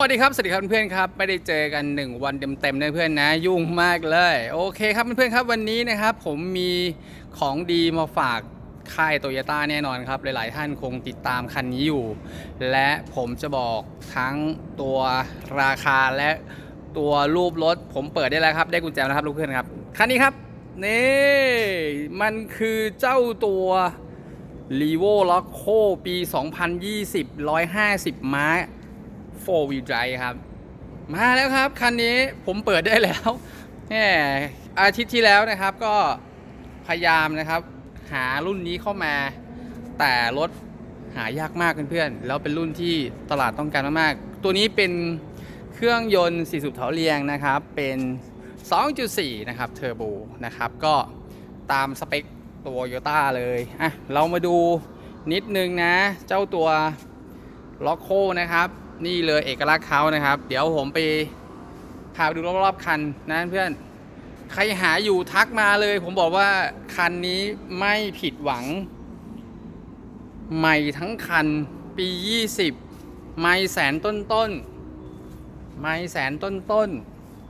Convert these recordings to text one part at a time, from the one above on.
สวัสดีครับ สวัสดีครับเพื่อนครับ ไม่ได้เจอกัน 1 วันเต็มๆนะเพื่อนนะ ยุ่งมากเลย โอเคครับเพื่อนๆครับวันนี้นะครับ ผมมีของดีมาฝากค่ายโตโยต้าแน่นอนครับ หลายๆท่านคงติดตามคันนี้อยู่ และผมจะบอกทั้งตัวราคาและตัวรูปรถ ผมเปิดได้แล้วครับ ได้กุญแจแล้วครับลูกเพื่อนครับ คันนี้ครับ นี่ มันคือเจ้าตัว r e v o l o c o ปี 2020 150 ม้า 4 wheel drive ครับ มาแล้วครับ คันนี้ผมเปิดได้แล้วแหมอาทิตย์ที่แล้วนะครับก็พยายามนะครับ หารุ่นนี้เข้ามา แต่รถหายากมากเพื่อนๆแล้วเป็นรุ่นที่ตลาดต้องการมากๆ ตัวนี้เป็นเครื่องยนต์4สูบเถาเรียงนะครับ เป็น 2.4 นะครับเทอร์โบนะครับ ก็ตามสเปคตัวโยต้าเลยอะเรามาดูนิดนึงนะ เจ้าตัวล็อกโคนะครับ นี่เลยเอกลักษณ์เขานะครับ เดี๋ยวผมไปพาไปดูรอบๆคันนะเพื่อนใครหาอยู่ทักมาเลย ผมบอกว่าคันนี้ไม่ผิดหวัง ใหม่ทั้งคันปี 20 ไม่แสนต้นต้นๆไม่แสนต้นต้น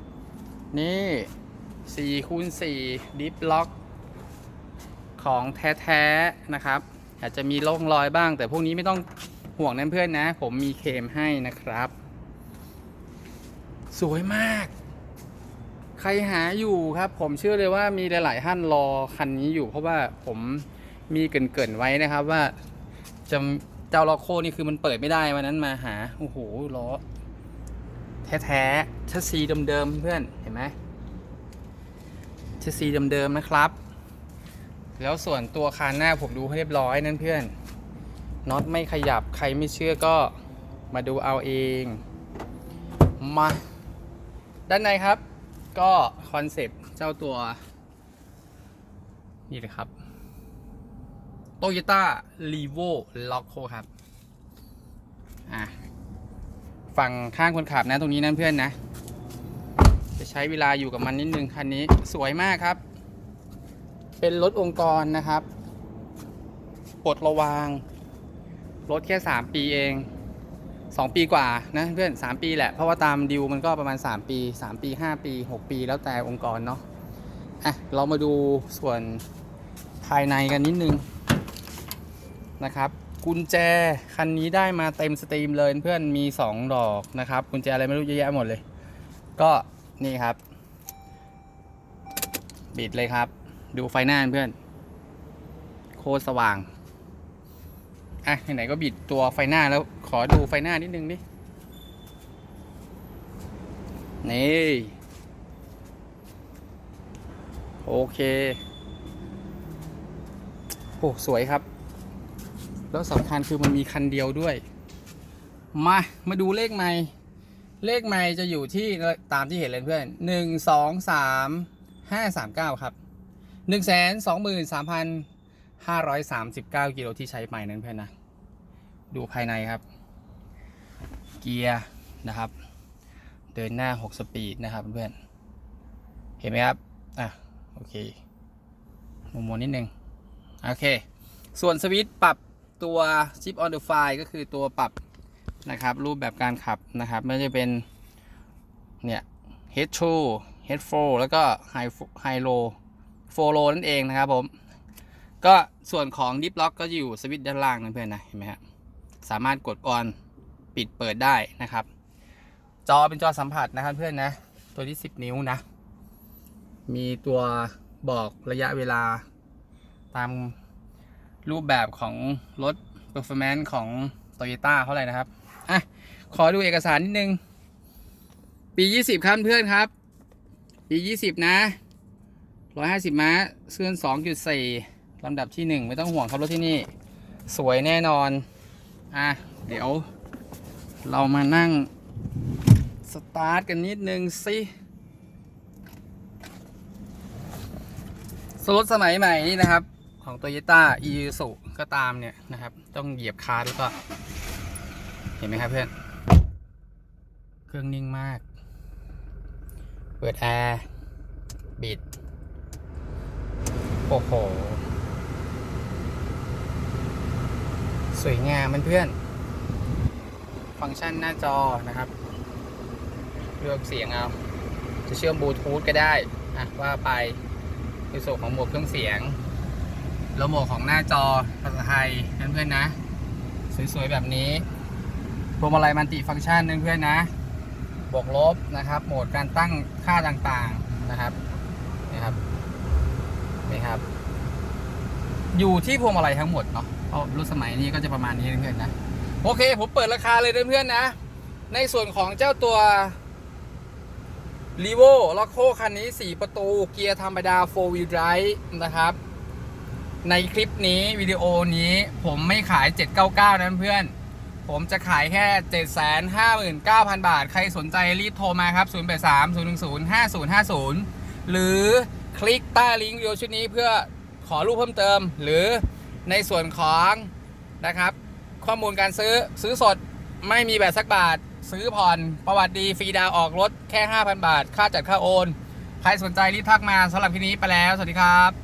ๆนี่4คูณ4ดิฟล็อกของแท้ ๆ นะครับ อาจจะมีร่องรอยบ้าง แต่พวกนี้ไม่ต้อง ห่วงนะเพื่อนนะ ผมมีเคมให้นะครับ สวยมาก ใครหาอยู่ครับ ผมเชื่อเลยว่ามีหลาย ๆ ท่านรอคันนี้อยู่ เพราะว่าผมมีเกินๆไว้นะครับว่าจะเจ้าล็อกโคนี่คือมันเปิดไม่ได้วันนั้นมาหาโอ้โหล้อแท้ๆชัสซีเดิมๆเพื่อนเห็นไหมชัสซีเดิมๆนะครับ แล้วส่วนตัวคานหน้าผมดูให้เรียบร้อยนั่นเพื่อน น็อตไม่ขยับใครไม่เชื่อก็มาดูเอาเอง มา ด้านในครับ ก็คอนเซปต์เจ้าตัว นี่เลยครับ Toyota r e v o l o c o ครับ อะ ฝั่งข้างคนขับนะตรงนี้นั่นเพื่อนนะ จะใช้เวลาอยู่กับมันนิดนึงคันนี้สวยมากครับ เป็นรถองค์กรนะครับปลดระวาง รถแค่ 3 ปีเอง 2 ปีกว่านะเพื่อน 3 ปีแหละ เพราะว่าตามดิวมันก็ประมาณ 3 ปี 3 ปี 5 ปี 6 ปีแล้วแต่องค์กรเนาะอะเรามาดูส่วนภายในกันนิดนึงนะครับกุญแจคันนี้ได้มาเต็มสตรีมเลยเพื่อนมี 2 ดอกนะครับ กุญแจอะไรไม่รู้เยอะแยะหมดเลย ก็นี่ครับ บิดเลยครับ ดูไฟหน้าเพื่อน โคตรสว่าง อะไหนๆก็บิดตัวไฟหน้าแล้วขอดูไฟหน้านิดนึงดิ นี่ โอเคโอ้สวยครับ แล้วสำคัญคือมันมีคันเดียวด้วย มา มาดูเลขไม้เลขไม้จะอยู่ที่ตามที่เห็นเลยเพื่อนหนึ่งสองสามห้าสามเก้าครับหนึ่งแสนสองหมื่นสามพัน ห้าร้อยสามสิบเก้ากิโลที่ใช้ไปนั้นเพื่อนนะ ดูภายในครับ เกียร์นะครับ เดินหน้า 6 สปีดนะครับเพื่อน เห็นไหมครับ อะ โอเคมุมมนนิดนึง โอเค ส่วนสวิตช์ปรับตัว Chip on the fly ก็คือตัวปรับนะครับ รูปแบบการขับนะครับ ไม่ว่าจะเป็น เนี่ย head to head flow แล้วก็ high high low flow low นั่นเองนะครับผม ก็ส่วนของ Deep Lock ก็อยู่สวิตช์ด้านล่างนะเพื่อนนะเห็นไหมครับสามารถกดออนปิดเปิดได้นะครับ จอเป็นจอสัมผัสนะครับเพื่อนนะ ตัวที่ 10 นิ้วนะ มีตัวบอกระยะเวลา ตามรูปแบบของรถ performance ของ Toyota เขาเลยนะครับอะขอดูเอกสารนิดนึง ปี 20 ครับเพื่อนครับ ปี 20 นะ 150 ม้าเคลื่อน2.4 ลำดับที่ 1 ไม่ต้องห่วงครับรถที่นี่ สวยแน่นอน อะ เดี๋ยว เรามานั่ง สตาร์ทกันนิดนึงสิสรถสมัยใหม่นี่นะครับ ของ Toyota i s u ก็ตามเนี่ยนะครับ ต้องเหยียบคาร์ด้วก็ เห็นไหมครับเพื่อน เครื่องนิ่งมาก เปิดแอร์ บิด โอ้โห สวยงามเพื่อนๆฟังก์ชันหน้าจอนะครับ เลือกเสียงเอา จะเชื่อมบลูทูธก็ได้อะว่าไปในส่วนของโหมดเครื่องเสียงแล้วโหมดของหน้าจอภาษาไทยเพื่อนๆนะ สวยๆแบบนี้พวงมาลัยมันติฟังก์ชันเพื่อนๆนะ บวกลบนะครับ โหมดการตั้งค่าต่างๆนะครับนี่ครับนี่ครับ อยู่ที่พวงมาลัยทั้งหมดเนาะ เพราะรุ่นสมัยนี้ก็จะประมาณนี้เพื่อนนะ โอเค ผมเปิดราคาเลยเพื่อนๆนะ ในส่วนของเจ้าตัวรีโวล็อกโคคันนี้ 4 ประตู เกียร์ธรรมดา 4 wheel drive นะครับ ในคลิปนี้วิดีโอนี้ผมไม่ขาย 799 นะเพื่อน ผมจะขายแค่ 759,000 บาท ใครสนใจรีบโทรมาครับ 083 010 5050 หรือคลิกใต้ลิงก์วิดีโอชุดนี้เพื่อขอรูปเพิ่มเติม หรือ ในส่วนของนะครับ ข้อมูลการซื้อซื้อสดไม่มีแบบสักบาท ซื้อผ่อนประวัติดีฟรีดาวออกรถแค่ 5,000 บาท ค่าจัดค่าโอน ใครสนใจรีบทักมาสำหรับที่นี้ไปแล้ว สวัสดีครับ